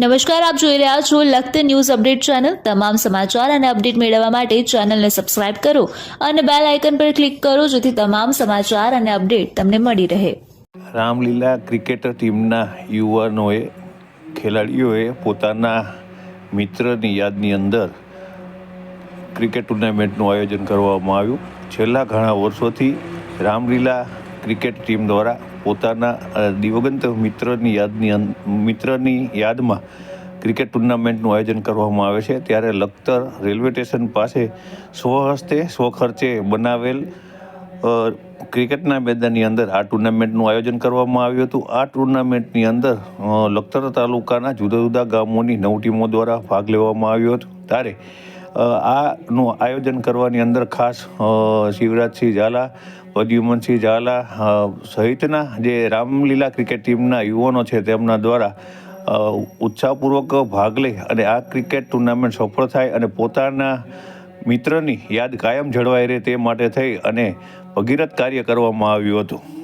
નમસ્કાર, આપ જોઈ રહ્યા છો લખત ન્યૂઝ અપડેટ ચેનલ. તમામ સમાચાર અને અપડેટ મેળવવા માટે ચેનલને સબસ્ક્રાઇબ કરો અને બેલ આઇકન પર ક્લિક કરો જેથી તમામ સમાચાર અને અપડેટ તમને મળી રહે. રામલીલા ક્રિકેટ ટીમના યુવાનોએ, ખેલાડીઓએ પોતાના મિત્રની યાદની અંદર ક્રિકેટ ટુર્નામેન્ટનું આયોજન કરવામાં આવ્યું. છેલ્લા ઘણા વર્ષોથી રામલીલા ક્રિકેટ ટીમ દ્વારા પોતાના દિવગંત મિત્રની યાદની મિત્રની યાદમાં ક્રિકેટ ટુર્નામેન્ટનું આયોજન કરવામાં આવે છે. ત્યારે લખતર રેલવે સ્ટેશન પાસે સ્વહસ્તે સ્વખર્ચે બનાવેલ ક્રિકેટના મેદાનની અંદર આ ટુર્નામેન્ટનું આયોજન કરવામાં આવ્યું હતું. આ ટુર્નામેન્ટની અંદર લખતર તાલુકાના જુદા જુદા ગામોની નવ ટીમો દ્વારા ભાગ લેવામાં આવ્યો હતો. ત્યારે આનું આયોજન કરવાની અંદર ખાસ શિવરાજસિંહ ઝાલા પ્રદ્યુમનસિંહ ઝાલા સહિતના જે રામલીલા ક્રિકેટ ટીમના યુવાનો છે તેમના દ્વારા ઉત્સાહપૂર્વક ભાગ લઈ અને આ ક્રિકેટ ટુર્નામેન્ટ સફળ થાય અને પોતાના મિત્રની યાદ કાયમ જળવાઈ રહે તે માટે થઈ અને ભગીરથ કાર્ય કરવામાં આવ્યું હતું.